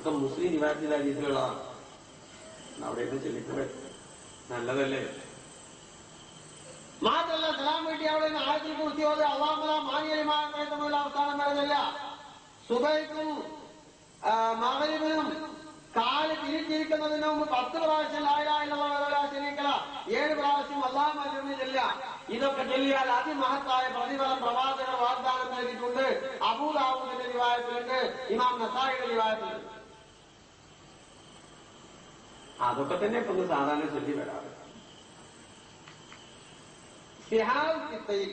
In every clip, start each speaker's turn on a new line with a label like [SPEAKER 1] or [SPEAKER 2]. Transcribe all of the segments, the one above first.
[SPEAKER 1] ഒക്കെ മുസ്ലിം നിവാസിയുടെ ഹദീസിലുള്ളതാണ് അവിടെ ഇരുന്ന് ചെല്ലിക്കൂടെ നല്ലതല്ലേ?
[SPEAKER 2] മാത്രല്ല സലാം വേണ്ടി അവിടെ നിന്ന് ആയത്തിൽ കുറിച്ച് പോലെ അള്ളാഹുല മാനിയലിമായ തമ്മിലുള്ള അവസാനം വരുന്നില്ല സുബൈക്കും മകരിബിനും കാൽ തിരിച്ചിരിക്കുന്നതിന് മുമ്പ് പത്ത് പ്രാവശ്യം ലായിലായുള്ള ശരിക്കല. ഏഴ് പ്രാവശ്യം അള്ളാഹ് മരുന്നില്ല ഇതൊക്കെ ചൊല്ലിയാൽ അതിമഹത്തായ പ്രതിഫലം പ്രവാചകർ വാഗ്ദാനം നൽകിയിട്ടുണ്ട്. അബൂദാബുദിന്റെ വിവാഹത്തിലുണ്ട് ഇമാം നസായിയുടെ വിവാഹത്തിലുണ്ട്
[SPEAKER 1] അതൊക്കെ തന്നെ ഇപ്പൊ സാധാരണ ചൊല്ലി വരാറ്.
[SPEAKER 2] സിഹാൽ കിത്തയിൽ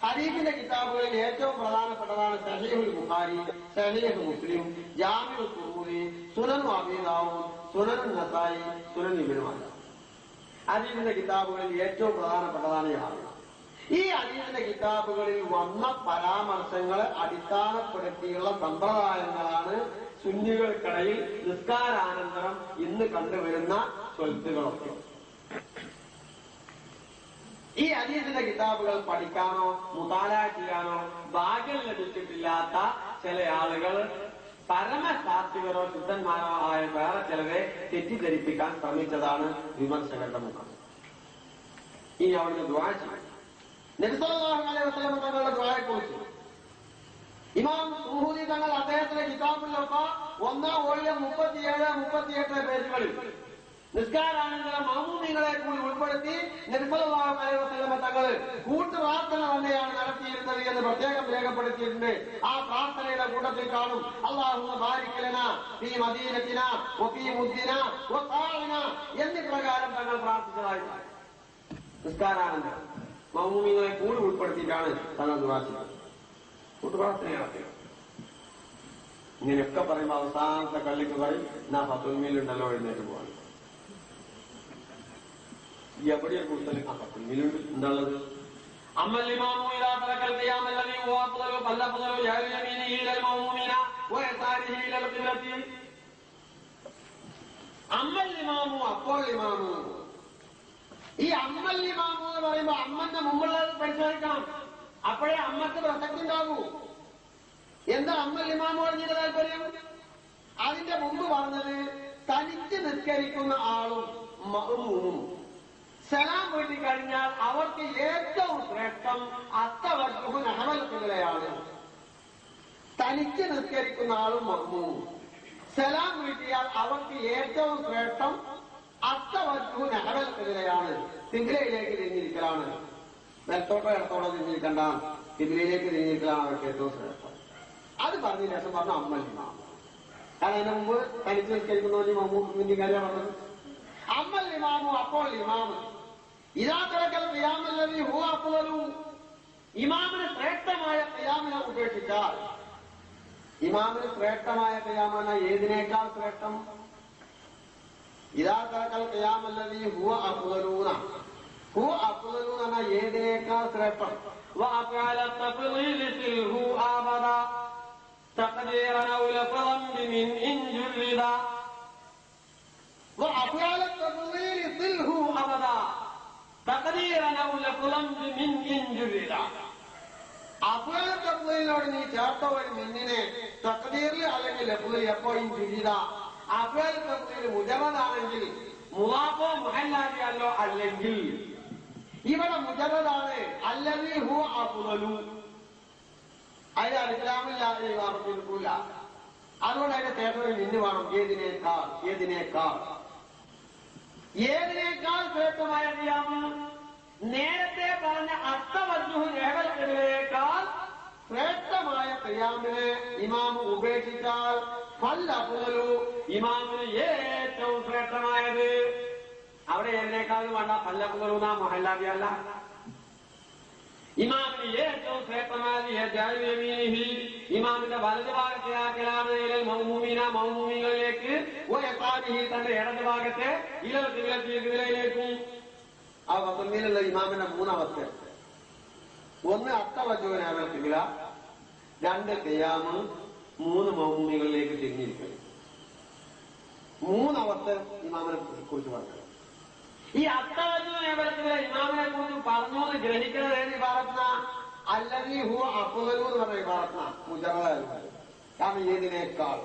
[SPEAKER 2] ഹരീഫിന്റെ കിതാബുകളിൽ ഏറ്റവും പ്രധാനപ്പെട്ടതാണ് സഹീഹുൽ ബുഖാരി സഹീഹ് മുസ്ലിം ജാമിഉൽ ഖുറൂനി സുനൻ അബീദാവൂദ് സുനൻ നസായി സുനൻ ഇബ്നു മാജ. ഹദീഫിന്റെ കിതാബുകളിൽ ഏറ്റവും പ്രധാനപ്പെട്ടതാണ് ഈ ഈ ഹദീഫിന്റെ കിതാബുകളിൽ വന്ന പരാമർശങ്ങളെ അടിസ്ഥാനപ്പെടുത്തിയുള്ള സമ്പ്രദായങ്ങളാണ് സുന്നികൾക്കിടയിൽ നിസ്കാരാനന്തരം ഇന്ന് കണ്ടുവരുന്ന സ്വൽത്തുകളൊക്കെ ഈ അതീതിന്റെ കിതാബുകൾ പഠിക്കാനോ മുതാല ചെയ്യാനോ ഭാഗ്യം ലഭിച്ചിട്ടില്ലാത്ത ചില ആളുകൾ പരമശാസ്ത്രികരോ ശുദ്ധന്മാരോ ആയ വേറെ ചിലരെ തെറ്റിദ്ധരിപ്പിക്കാൻ ശ്രമിച്ചതാണ് വിമർശകരുടെ മുഖം. ഇനി അവിടുന്ന് ദ്വാരം ചെയ്യും വസല്ലം തങ്ങളുടെ ദ്വായെ കുറിച്ച് ഇമാം സുഹൂദി തങ്ങൾ അദ്ദേഹത്തിന്റെ കിതാബിലൊക്കെ ഒന്നാം ഓളിയം മുപ്പത്തിയേഴ് മുപ്പത്തിയെട്ട് പേജുകളിൽ. നിസ്കാരാനന്തരം മാമൂമികളെ കൂടി ഉൾപ്പെടുത്തി നിർമ്മലാഹു അലൈഹി വസല്ലമ തങ്ങൾ കൂട്ടുപ്രാർത്ഥന തന്നെയാണ് നടത്തിയിരുന്നത് എന്ന് പ്രത്യേകം രേഖപ്പെടുത്തിയിട്ടുണ്ട്. ആ പ്രാർത്ഥനയുടെ കൂട്ടത്തിൽ കാണും. അള്ളാഹു ബാരിക്കലന ഈ മദീനത്തിന ഒപ്പി മുദ്ദിന ഒത്താഴിന എന്നീ പ്രകാരം തങ്ങൾ പ്രാർത്ഥിച്ചതായി നിസ്കാരാനന്ദ മൗമികളെ കൂടി ഉൾപ്പെടുത്തിയിട്ടാണ് തങ്ങൾ പ്രാർത്ഥിച്ചത്. കൂട്ടുപ്രാർത്ഥന നടത്തിയത് ഇങ്ങനെയൊക്കെ പറയുമ്പോൾ അവസാനത്തെ കള്ളിക്ക് പറയും നാ പത്തുമീലുണ്ടല്ലോ എഴുന്നേറ്റ് പോകാൻ എവിടെയാ കൂടുതൽ ആ പത്തുമീലുണ്ട് എന്താണുള്ളത് أما الإمام إذا ترك القيام الذي هو أفضل فالأفضل يهل يمينه إلى المأمومين ويساره إلى القبلة അമ്മൽ ഇമാമു അപ്പോൾ ഇമാമു ഈ അമ്മൽ ഇമാമു എന്ന് പറയുമ്പോ അമ്മന്റെ മുമ്പുള്ളത് പരിശോധിക്കണം അപ്പോഴേ അമ്മയ്ക്ക് പ്രസക്തി ഉണ്ടാകൂ എന്താ അമ്മ ഇമാമു പറഞ്ഞതിന്റെ താല്പര്യം? അതിന്റെ മുമ്പ് പറഞ്ഞത് തനിച്ച് നിസ്കരിക്കുന്ന ആളും മഹ്മൂമും സലാം വീട്ടി കഴിഞ്ഞാൽ അവർക്ക് ഏറ്റവും ശ്രേഷ്ഠം അത്തവർക്കു നഹമൽക്കുകളെയാണ് തനിച്ച് നിസ്കരിക്കുന്ന ആളും മഹ്മൂമും സലാം വീട്ടിയാൽ അവർക്ക് ഏറ്റവും ശ്രേഷ്ഠം അത്തവർക്കു നഹമൽക്കുകളെയാണ് തിങ്കളയിലേക്ക് തിരിഞ്ഞിരിക്കലാണ്. നെൽത്തോട്ടോ ഇടത്തോട്ടോ തിരിഞ്ഞിരിക്കണ്ട തിങ്കിലയിലേക്ക് തിരിഞ്ഞിരിക്കലാണ് അവർക്ക് ഏറ്റവും ശ്രേഷ്ഠം. അത് പറഞ്ഞ ശേഷം പറഞ്ഞു അമ്മൽ ഇമാം കാരണം അതിന് മുമ്പ് തനിച്ച് നിസ്കരിക്കുന്നവന് മമ്മൂക്കിന്റെ കാര്യം പറഞ്ഞത്. അമ്മൽ ഇമാമു അപ്പോൾ ഇമാമ്. ഇതാത്തിറക്കൽ ക്രിയാമല്ലവി ഹൂ അപ്പോലും ഇമാമിന് ശ്രേഷ്ഠമായ ക്രിയാമിനെ ഉപേക്ഷിച്ചാൽ ഇമാമിന് ശ്രേഷ്ഠമായ ക്രിയാമന ഏതിനേക്കാൾ ശ്രേഷ്ഠം? ഇതാത്തിറക്കൽ ക്രിയാമല്ലവി ഹുവ അപ്പുതലൂന ഹൂ അപ്പുതലൂന എന്ന ഏതിനേക്കാൾ ശ്രേഷ്ഠം وأفعل التفضيل سله أبدا تقديرا أو لفظا بمن إن جردا وأفعال التفضيل سله أبدا تقديرا أو لفظا بمن إن جردا അഫ്വാൽ തഫ്ലീലിനോട് നീ ചേർത്ത ഒരു മിന്നിനെ തക്തീറിൽ അല്ലെങ്കിൽ ലഫ്ലിൽ എപ്പോഴും ചുരിത അഫ്വാൽ തഫ്ലീൽ മുജറദാണെങ്കിൽ മുവാഫോ മുഹല്ലാദിയല്ലോ അല്ലെങ്കിൽ ഇവിടെ മുജറദാണ്. അല്ലെങ്കിൽ ഹു അഫ്ലലു അതിന് അടുക്കലാമില്ലാതെ വാർത്തിരിക്കൂല അതുകൊണ്ട് അതിന്റെ തേട്ടറിൽ നിന്ന് വേണം. ഏതിനേക്കാൾ? ഏതിനേക്കാൾ? ഏതിനേക്കാൾ ശ്രേഷ്ഠമായ അറിയാം നേരത്തെ പറഞ്ഞ അർത്ഥവജു രേഖകളേക്കാൾ ശ്രേഷ്ഠമായ ക്രിയാമിനെ ഇമാം ഉപേക്ഷിച്ചാൽ ഫല്ലഫുലു ഇമാമിന് ഏറ്റവും ശ്രേഷ്ഠമായത് അവിടെ ഏതിനേക്കാൾ വേണ്ട പല്ലക്കുറൂന്ന നാ മൊഹല്ലാബിയല്ല ഇമാമിന് ഏറ്റവും ശ്രേഷ്ഠമായി ഇമാമിന്റെ വലതു മൗമൂമിന മൗമൂമികളിലേക്ക് തന്റെ ഇടതു ഭാഗത്തെ കിവിലയിലേക്കും ആ വസന്തിയിലുള്ള ഇമാമിന്റെ മൂന്നവസ്ഥ ഒന്ന് അത്തവജുവിനാണ് കിവില രണ്ട് കയ്യാമ് മൂന്ന് മൗമൂമികളിലേക്ക് തിരിഞ്ഞിരിക്കുന്നു മൂന്നവസ്ഥ ഇമാമിനെ കുറിച്ച് പറഞ്ഞത്. ഈ ഇമാമിനെ കുറിച്ച് പറഞ്ഞു എന്ന് ഗ്രഹിക്കുന്നത് ഏത് ഇബാറത്ന അല്ലെങ്കിൽ ഹു അപ്പുതലു എന്ന് പറഞ്ഞ ഇബാറത്ന മുജറ കാരണം ഏതിനേക്കാൾ?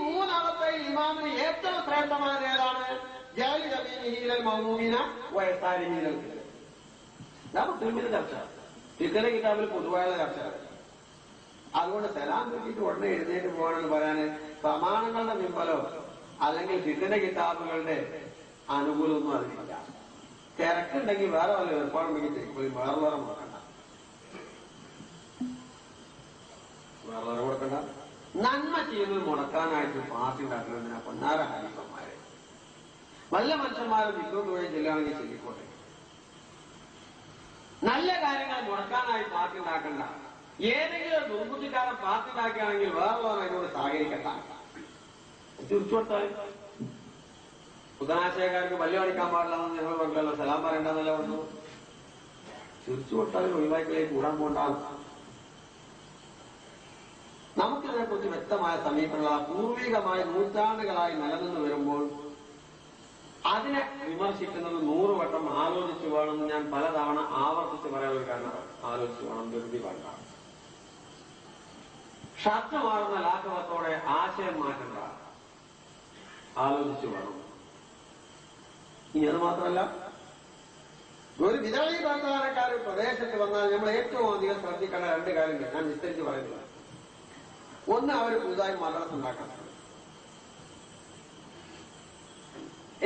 [SPEAKER 2] മൂന്നാമത്തെ ഇമാമിന് ഏറ്റവും ശ്രേഷ്ഠമായത് ഏതാണ്? ജാലി നബീനീലൽ മൗമൂമിന വയസ്സാരിമീലൽ ഇതാണ് മുസ്ലിമിന്റെ ചർച്ച. ഫിഖിന്റെ കിതാബിൽ പൊതുവായുള്ള ചർച്ച. അതുകൊണ്ട് സലാം കിട്ടിയിട്ട് ഉടനെ എഴുന്നേറ്റ് പോകണമെന്ന് പറയാന്. പ്രമാണങ്ങളുടെ പിമ്പലോ അല്ലെങ്കിൽ ഫിഖിന്റെ കിതാബുകളുടെ അനുകൂലമൊന്നും അതിനില്ല തിരക്കുണ്ടെങ്കിൽ വേറെ വല്ല ഏർപ്പാടുണ്ടെങ്കിൽ പോയി വേറെ വേറെ നോക്കണ്ട വേറെ വേറെ കൊടുക്കണ്ട. നന്മ ചെയ്യുന്നത് മുടക്കാനായിട്ട് പാർട്ടി ഉണ്ടാക്കുന്നതിനാ പൊന്നാര ഹരീഫന്മാരെ വല്ല മനുഷ്യന്മാരും വിക്രം തൊഴിൽ ചെല്ലുകയാണെങ്കിൽ ചെല്ലിക്കോട്ടെ. നല്ല കാര്യങ്ങൾ മുടക്കാനായി പാർട്ടി ഉണ്ടാക്കണ്ട. ഏതെങ്കിലും ദുർബുദ്ധിക്കാരൻ പാർട്ടി ഉണ്ടാക്കുകയാണെങ്കിൽ വേറെ വേറെ അതിനോട് സഹകരിക്കട്ടെ തിരിച്ചു ബുധനാശയക്കാർക്ക് പല്ല് കാണിക്കാൻ പാടില്ലെന്ന് ഞങ്ങൾ പറഞ്ഞല്ലോ. സലാം പറയണ്ടെന്നല്ല പറഞ്ഞു. ചിരിച്ചു കൊടുത്താൽ ഒഴിവാക്കിലേക്ക് കൂടാൻ പോണ്ടാവും നമുക്കിതിനെ കുറിച്ച് വ്യക്തമായ സമീപനമുള്ള പൂർവികമായ നൂറ്റാണ്ടുകളായി നിലനിന്ന് വരുമ്പോൾ അതിനെ വിമർശിക്കുന്നത് നൂറുവട്ടം ആലോചിച്ചു വേണമെന്ന് ഞാൻ പലതവണ ആവർത്തിച്ച് പറയാൻ ഒരു കാരണം ആലോചിച്ചു വേണം ധൃതി വേണ്ട. ഷർട്ട് മാറുന്ന ലാഘവത്തോടെ ആശയം മാറ്റണ്ട. ആലോചിച്ചു വേണം. ഇനി അത് മാത്രമല്ല ഒരു വിതരണി പ്രവർത്തനക്കാർ പ്രദേശത്ത് വന്നാൽ നമ്മൾ ഏറ്റവും അധികം ശ്രദ്ധിക്കേണ്ട രണ്ട് കാര്യങ്ങൾ ഞാൻ വിസ്തരിച്ച് പറയുന്നത്. ഒന്ന് അവർ പുതുതായി മദ്രസ് ഉണ്ടാക്കാൻ ശ്രമിക്കും.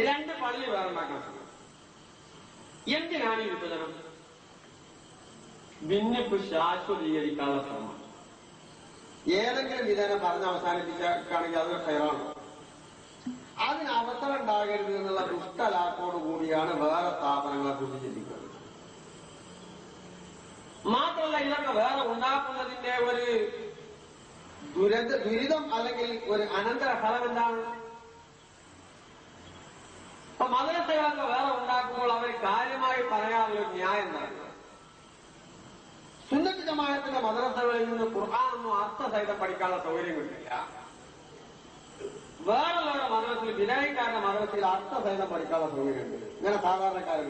[SPEAKER 2] രണ്ട് പള്ളി വേറെ ഉണ്ടാക്കാൻ എന്തിനാണ് ഈ വിഭജനം? ഭിന്നിപ്പ് ശാശ്വതീകരിക്കാനുള്ള ശ്രമം. ഏതെങ്കിലും വിധേന പറഞ്ഞ് അവസാനിപ്പിക്കുകയാണെങ്കിൽ അതൊരു ഫെയറാണ് അതിന് അവസരം ഉണ്ടാകരുത് എന്നുള്ള ദുഷ്ടലാക്കോട് കൂടിയാണ് വേറെ സ്ഥാപനങ്ങളെ കുറിച്ച് ചിന്തിക്കുന്നത് മാത്രമല്ല ഇതൊക്കെ വേറെ ഉണ്ടാക്കുന്നതിന്റെ ഒരു ദുരന്ത ദുരിതം അല്ലെങ്കിൽ ഒരു അനന്തര ഫലം എന്താണ്? ഇപ്പൊ മദ്രസകളൊക്കെ വേറെ ഉണ്ടാക്കുമ്പോൾ അവർ കാര്യമായി പറയാനുള്ള ന്യായം സുന്നത്ത് ജമായത്തിന്റെ മദ്രസകളിൽ നിന്ന് ഖുർആാനൊന്നും അർത്ഥസഹിതം പഠിക്കാനുള്ള സൗകര്യം കിട്ടില്ല വേറെയുള്ള മദ്രസയിൽ വിനായിക്കാരുടെ മദ്രസയിൽ അർത്ഥസഹിതം പഠിക്കാനുള്ള സൗകര്യമുണ്ട് ഇങ്ങനെ സാധാരണക്കാരെ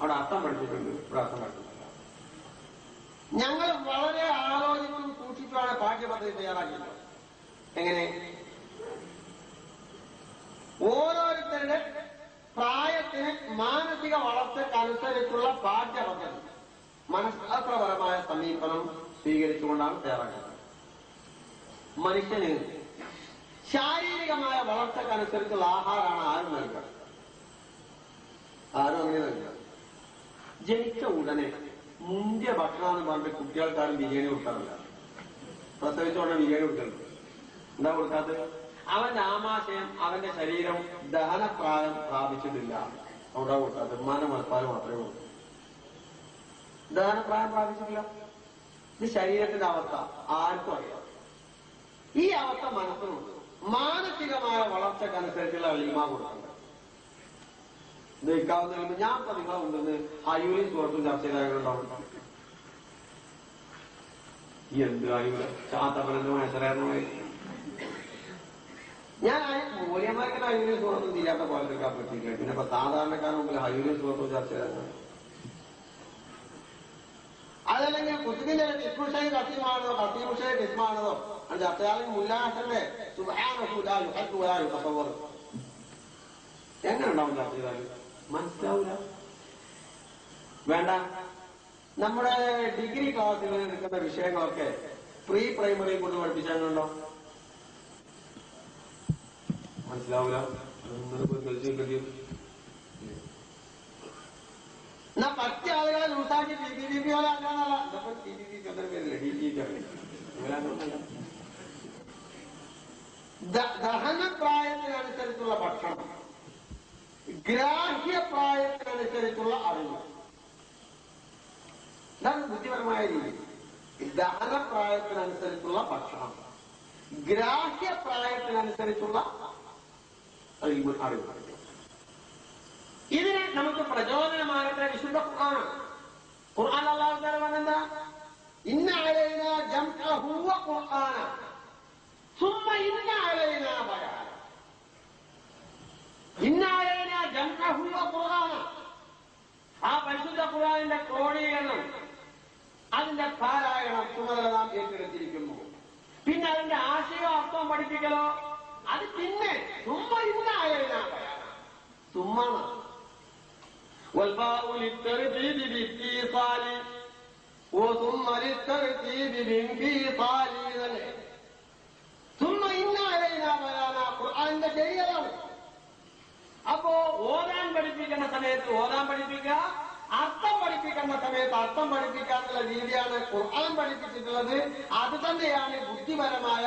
[SPEAKER 2] അവിടെ അർത്ഥം പഠിച്ചിട്ടുണ്ട്. ഇവിടെ അർത്ഥം ഞങ്ങൾ വളരെ ആലോചനകളും സൂക്ഷിച്ചാണ് പാഠ്യപദ്ധതി തയ്യാറാക്കിയത് എങ്ങനെ? ഓരോരുത്തരുടെ പ്രായത്തിന് മാനസിക വളർച്ചക്കനുസരിച്ചുള്ള പാഠ്യപദ്ധതി. മനഃശാസ്ത്രപരമായ സമീപനം സ്വീകരിച്ചുകൊണ്ടാണ് തയ്യാറാക്കുന്നത് മനുഷ്യന് ശാരീരികമായ വളർച്ചക്കനുസരിച്ചുള്ള ആഹാരമാണ് ആരും നൽകുക. ആരും അങ്ങനെ നൽകുക. ജനിച്ച ഉടനെ മുന്തിയ ഭക്ഷണം എന്ന് പറഞ്ഞിട്ട് കുട്ടികൾക്കാരും ബിരിയാണി കൊടുക്കാറില്ല. പ്രസവിച്ച ഉടനെ ബിരിയാണി കൊടുക്കുന്നത് എന്താ കൊടുക്കാത്തത്? അവന്റെ ആമാശയം അവന്റെ ശരീരം ദഹനപ്രായം പ്രാപിച്ചിട്ടില്ല. അവിടെ കൊടുക്കാത്തത്. ഉമ്മാന്റെ മുലപ്പാൽ മാത്രമേ കൊടുക്കൂ. ദഹനപ്രായം പ്രാപിച്ചിട്ടില്ല. ഇത് ശരീരത്തിന്റെ അവസ്ഥ ആർക്കും അറിയാം. ഈ അവസ്ഥ മനസ്സിലുണ്ട് മാനസികമായ വളർച്ചക്കനുസരിച്ചുള്ള എളിമ കൊടുക്കുന്നത് നിൽക്കാവുന്ന ഞാൻ ഇപ്പൊ നിങ്ങളെ ഉണ്ടെന്ന് അയ്യൂരി സുഹൃത്തും ചർച്ച ചെയ്തായിട്ടുണ്ടാവും എന്ത് അയ്യൂല ചാത്തപ്പനെന്ന് മനസ്സിലായിരുന്നു? ഞാൻ മൂല്യമാർക്കിന് അയ്യൂരി സുഹൃത്തും തിരിയാത്ത പോലത്തേക്കാ പറ്റിയില്ല പിന്നെ ഇപ്പൊ സാധാരണക്കാരുടെ മുമ്പിൽ അയ്യൂരി സുഹൃത്തും ചർച്ച ചെയ്തായിരുന്നു അതല്ലെങ്കിൽ കുത്തുബിന്റെ ഇസ്മുഷൈ കസീമാണതോ കസീമുഷൈ ഇസ്മാണതോ അത് ചർച്ചയാണെങ്കിൽ മുല്ലാഹന്റെ സുബാനുസവർ എങ്ങനെ ഉണ്ടാവും ചെയ്താൽ മനസ്സിലാവില്ല വേണ്ട. നമ്മുടെ ഡിഗ്രി ക്ലാസ്സുകളിൽ നിൽക്കുന്ന വിഷയങ്ങളൊക്കെ പ്രീ പ്രൈമറി കൊണ്ട് പഠിപ്പിച്ചാലുണ്ടോ? മനസ്സിലാവൂല. എന്നാ പറ്റിയ ആളുകളെ ലൂസാക്കി ടി ടി ബി പി പോലെ ഇതപ്പോ ടി ടി ഡി ടി ദഹനപ്രായത്തിനനുസരിച്ചുള്ള ഭക്ഷണം. ഗ്രാഹ്യപ്രായത്തിനനുസരിച്ചുള്ള അറിവ്. ഇതാണ് ബുദ്ധിപരമായ രീതി. ദഹനപ്രായത്തിനനുസരിച്ചുള്ള ഭക്ഷണം. ഗ്രാഹ്യപ്രായത്തിനനുസരിച്ചുള്ള അറിവ് അറിവ്. ഇതിന് നമുക്ക് പ്രചോദനമാകട്ടെ വിശുദ്ധ ഖുർആൻ. ഖുർആൻ അള്ളാഹു പറഞ്ഞെന്താ? ഇന്ന അലൈന ജംഅഹു വ ഖുർആന. ثم ഇന്ന അലൈന ബയാന ഇന്ന അലൈന ജംഅഹു വ ഖുർആന ആ പരിശുദ്ധ ഖുർആനിന്റെ ക്രോഡീകരണം അതിന്റെ പാരായണം ചുമതല നാം ഏറ്റെടുത്തിരിക്കുന്നു പിന്നെ അതിന്റെ ആശയം അർത്ഥം പഠിക്കുക പഠിപ്പിക്കലോ അത് പിന്നെ സുമ്മ ഇന്നായ സുമ്മാണ് والباء للترتيب باتصال وثم للترتيب بانفصال ശരിയതാണ് അപ്പോ ഓതാൻ പഠിപ്പിക്കുന്ന സമയത്ത് ഓതാൻ പഠിപ്പിക്കുക അർത്ഥം പഠിപ്പിക്കുന്ന സമയത്ത് അർത്ഥം പഠിപ്പിക്കാനുള്ള രീതിയാണ് ഖുർആൻ പഠിപ്പിച്ചിട്ടുള്ളത്. അത് തന്നെയാണ് ബുദ്ധിപരമായ